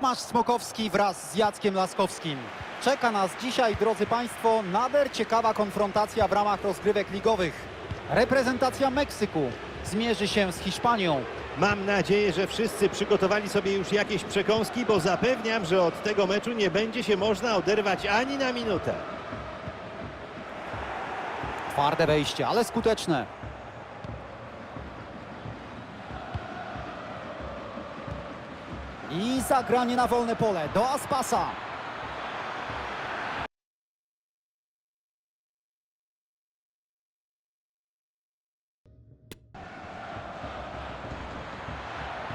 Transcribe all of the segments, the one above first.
Tomasz Smokowski wraz z Jackiem Laskowskim. Czeka nas dzisiaj, drodzy Państwo, nader ciekawa konfrontacja w ramach rozgrywek ligowych. Reprezentacja Meksyku zmierzy się z Hiszpanią. Mam nadzieję, że wszyscy przygotowali sobie już jakieś przekąski, bo zapewniam, że od tego meczu nie będzie się można oderwać ani na minutę. Twarde wejście, ale skuteczne. I zagranie na wolne pole do Aspasa.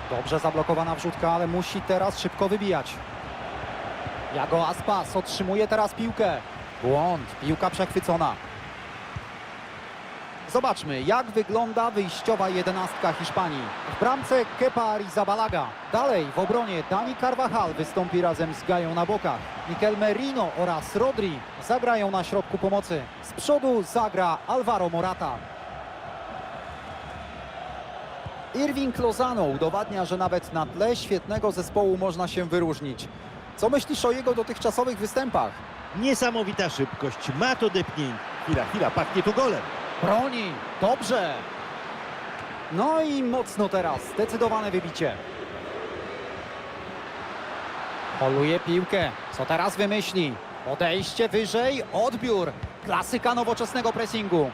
Dobrze zablokowana wrzutka, ale musi teraz szybko wybijać. Jago Aspas otrzymuje teraz piłkę. Błąd, piłka przechwycona. Zobaczmy, jak wygląda wyjściowa jedenastka Hiszpanii. W bramce Kepa Arrizabalaga. Dalej w obronie Dani Carvajal wystąpi razem z Gają na bokach. Mikel Merino oraz Rodri zagrają na środku pomocy. Z przodu zagra Alvaro Morata. Irving Lozano udowadnia, że nawet na tle świetnego zespołu można się wyróżnić. Co myślisz o jego dotychczasowych występach? Niesamowita szybkość, ma to depnięcie. Chwila, chwila, pachnie tu golem. Broni, dobrze. No i mocno teraz, zdecydowane wybicie. Poluje piłkę. Co teraz wymyśli? Odejście wyżej, odbiór. Klasyka nowoczesnego pressingu.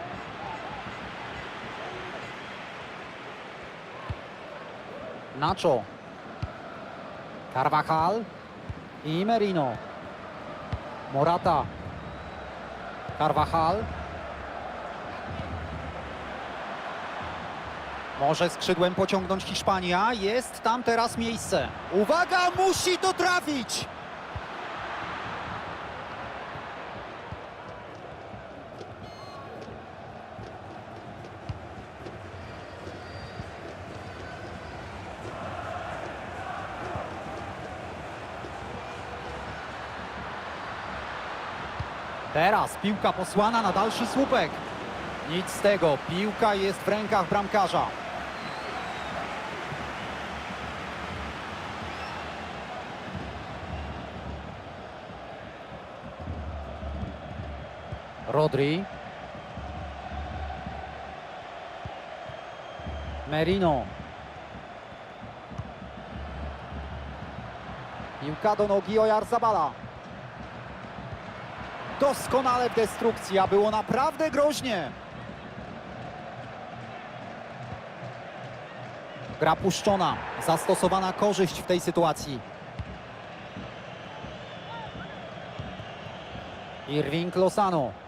Nacho. Carvajal i Merino. Morata. Carvajal. Może skrzydłem pociągnąć Hiszpania. Jest tam teraz miejsce. Uwaga, musi to trafić! Teraz piłka posłana na dalszy słupek. Nic z tego, piłka jest w rękach bramkarza. Rodri. Merino. Piłka do nogi Ojarzabala. Doskonale w destrukcji, a było naprawdę groźnie. Gra puszczona, zastosowana korzyść w tej sytuacji. Irving Lozano.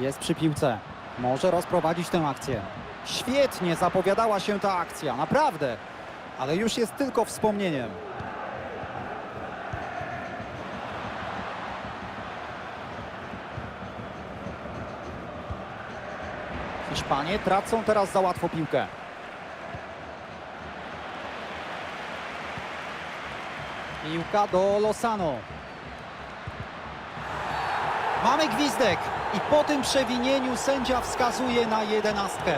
Jest przy piłce. Może rozprowadzić tę akcję. Świetnie zapowiadała się ta akcja, naprawdę. Ale już jest tylko wspomnieniem. Hiszpanie tracą teraz za łatwo piłkę. Piłka do Lozano. Mamy gwizdek i po tym przewinieniu sędzia wskazuje na jedenastkę.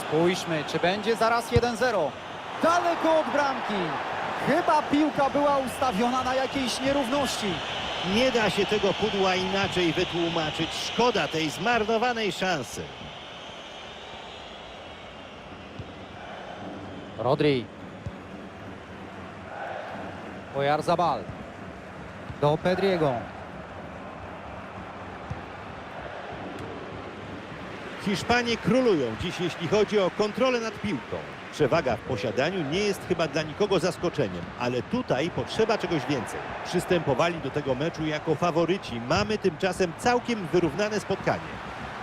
Spójrzmy, czy będzie zaraz 1-0. Daleko od bramki. Chyba piłka była ustawiona na jakiejś nierówności. Nie da się tego pudła inaczej wytłumaczyć. Szkoda tej zmarnowanej szansy. Rodri. Oyarzabal. Do Pedriego. Hiszpanie królują dziś, jeśli chodzi o kontrolę nad piłką. Przewaga w posiadaniu nie jest chyba dla nikogo zaskoczeniem, ale tutaj potrzeba czegoś więcej. Przystępowali do tego meczu jako faworyci. Mamy tymczasem całkiem wyrównane spotkanie.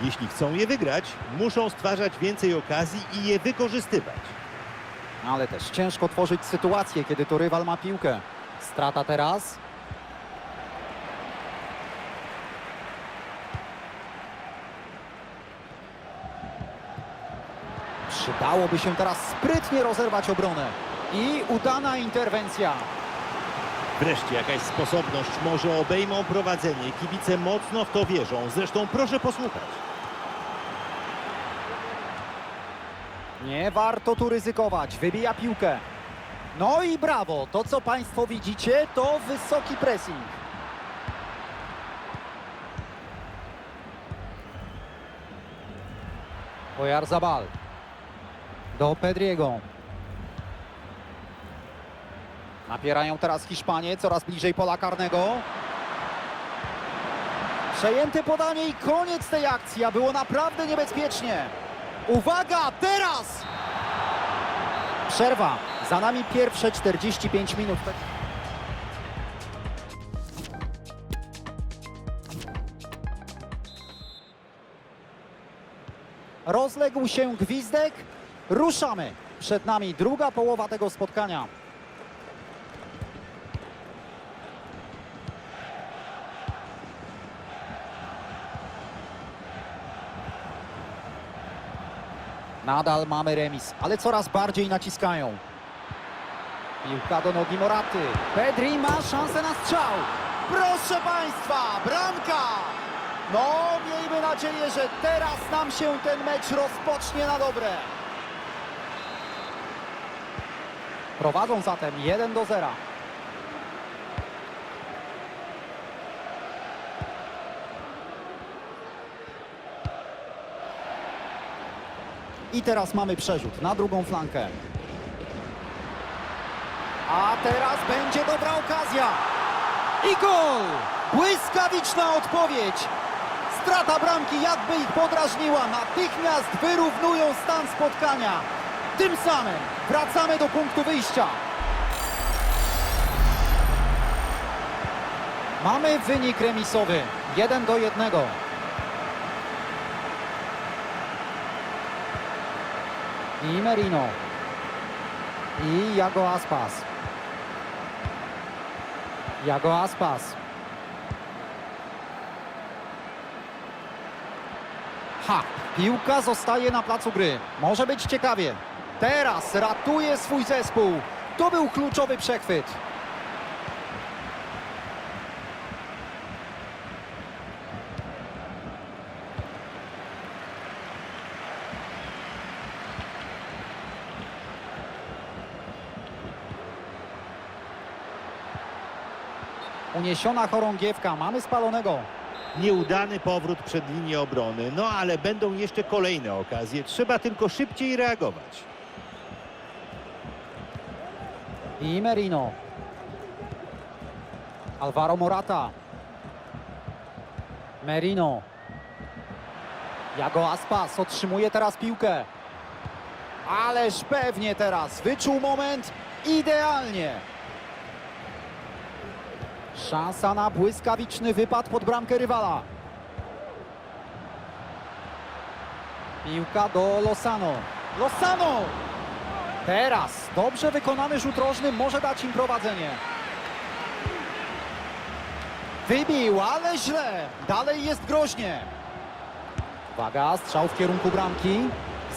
Jeśli chcą je wygrać, muszą stwarzać więcej okazji i je wykorzystywać. Ale też ciężko tworzyć sytuację, kiedy to rywal ma piłkę. Strata teraz. Przydałoby się teraz sprytnie rozerwać obronę. I udana interwencja. Wreszcie jakaś sposobność, może obejmą prowadzenie. Kibice mocno w to wierzą. Zresztą proszę posłuchać. Nie warto tu ryzykować, wybija piłkę. No i brawo, to co Państwo widzicie to wysoki pressing. Oyarzabal. Do Pedriego. Napierają teraz Hiszpanie, coraz bliżej pola karnego. Przejęte podanie i koniec tej akcji, a było naprawdę niebezpiecznie. Uwaga, teraz! Przerwa. Za nami pierwsze 45 minut. Rozległ się gwizdek. Ruszamy. Przed nami druga połowa tego spotkania. Nadal mamy remis, ale coraz bardziej naciskają. Piłka do nogi Moraty. Pedri ma szansę na strzał. Proszę Państwa, bramka! No, miejmy nadzieję, że teraz nam się ten mecz rozpocznie na dobre. Prowadzą zatem 1 do 0. I teraz mamy przerzut na drugą flankę. A teraz będzie dobra okazja. I gol! Błyskawiczna odpowiedź. Strata bramki jakby ich podrażniła. Natychmiast wyrównują stan spotkania. Tym samym wracamy do punktu wyjścia. Mamy wynik remisowy. 1 do 1. I Merino. I Jago Aspas. Jago Aspas. Ha! Piłka zostaje na placu gry. Może być ciekawie. Teraz ratuje swój zespół. To był kluczowy przechwyt. Uniesiona chorągiewka. Mamy spalonego. Nieudany powrót przed linię obrony, no ale będą jeszcze kolejne okazje. Trzeba tylko szybciej reagować. I Merino. Alvaro Morata. Merino. Jago Aspas otrzymuje teraz piłkę. Ależ pewnie teraz. Wyczuł moment idealnie. Szansa na błyskawiczny wypad pod bramkę rywala. Piłka do Lozano. Lozano! Teraz dobrze wykonany rzut rożny może dać im prowadzenie. Wybił, ale źle. Dalej jest groźnie. Uwaga, strzał w kierunku bramki.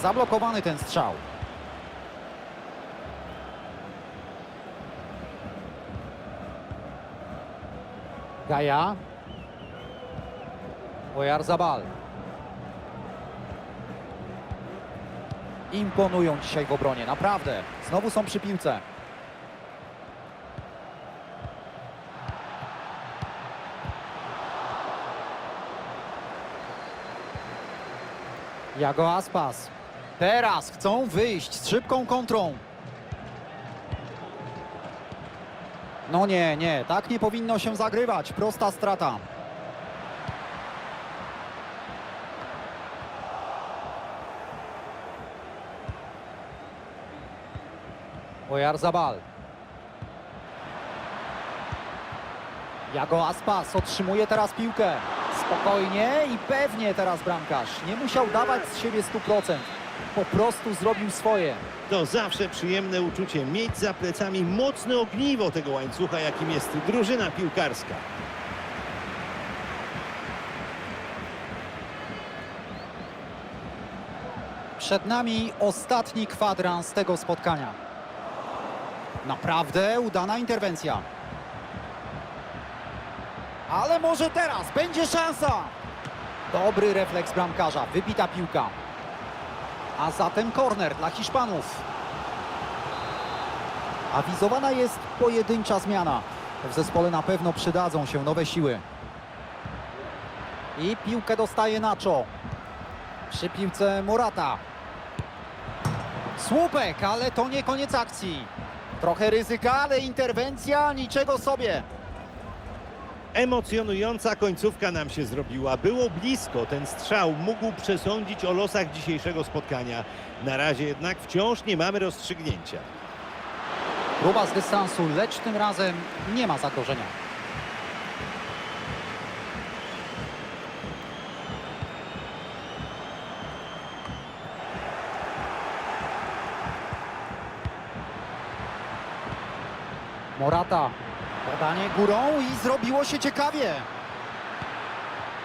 Zablokowany ten strzał. Gaja. Oyarzabal. Imponują dzisiaj w obronie, naprawdę. Znowu są przy piłce. Jago Aspas. Teraz chcą wyjść z szybką kontrą. No nie, nie, tak nie powinno się zagrywać. Prosta strata. Oyarzabal. Jago Aspas otrzymuje teraz piłkę. Spokojnie i pewnie teraz bramkarz. Nie musiał dawać z siebie 100%. Po prostu zrobił swoje. To zawsze przyjemne uczucie mieć za plecami mocne ogniwo tego łańcucha, jakim jest drużyna piłkarska. Przed nami ostatni kwadrans tego spotkania. Naprawdę udana interwencja. Ale może teraz będzie szansa. Dobry refleks bramkarza, wybita piłka. A zatem korner dla Hiszpanów. Awizowana jest pojedyncza zmiana. W zespole na pewno przydadzą się nowe siły. I piłkę dostaje Nacho. Przy piłce Morata. Słupek, ale to nie koniec akcji. Trochę ryzyka, ale interwencja niczego sobie. Emocjonująca końcówka nam się zrobiła. Było blisko. Ten strzał mógł przesądzić o losach dzisiejszego spotkania. Na razie jednak wciąż nie mamy rozstrzygnięcia. Próba z dystansu, lecz tym razem nie ma zagrożenia. Morata. Podanie górą i zrobiło się ciekawie.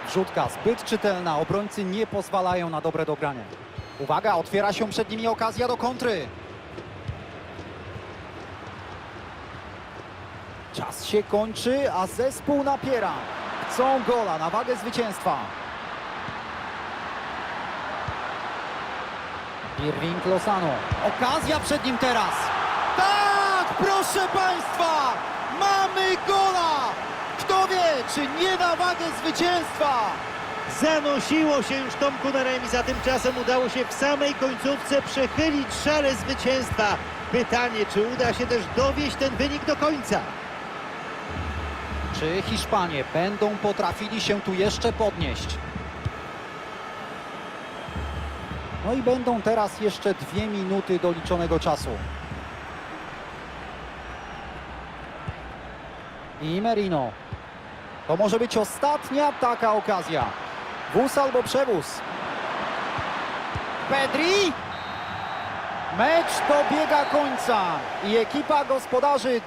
Wrzutka zbyt czytelna. Obrońcy nie pozwalają na dobre dogranie. Uwaga, otwiera się przed nimi okazja do kontry. Czas się kończy, a zespół napiera. Chcą gola na wagę zwycięstwa. Irving Lozano. Okazja przed nim teraz. Tak, proszę Państwa! Mamy gola! Kto wie, czy nie na wagę zwycięstwa? Zanosiło się już Tomku na remis, a tymczasem udało się w samej końcówce przechylić szale zwycięstwa. Pytanie, czy uda się też dowieść ten wynik do końca? Czy Hiszpanie będą potrafili się tu jeszcze podnieść? No i będą teraz jeszcze dwie minuty doliczonego czasu. I Merino. To może być ostatnia taka okazja. Wóz albo przewóz. Pedri. Mecz dobiega końca i ekipa gospodarzy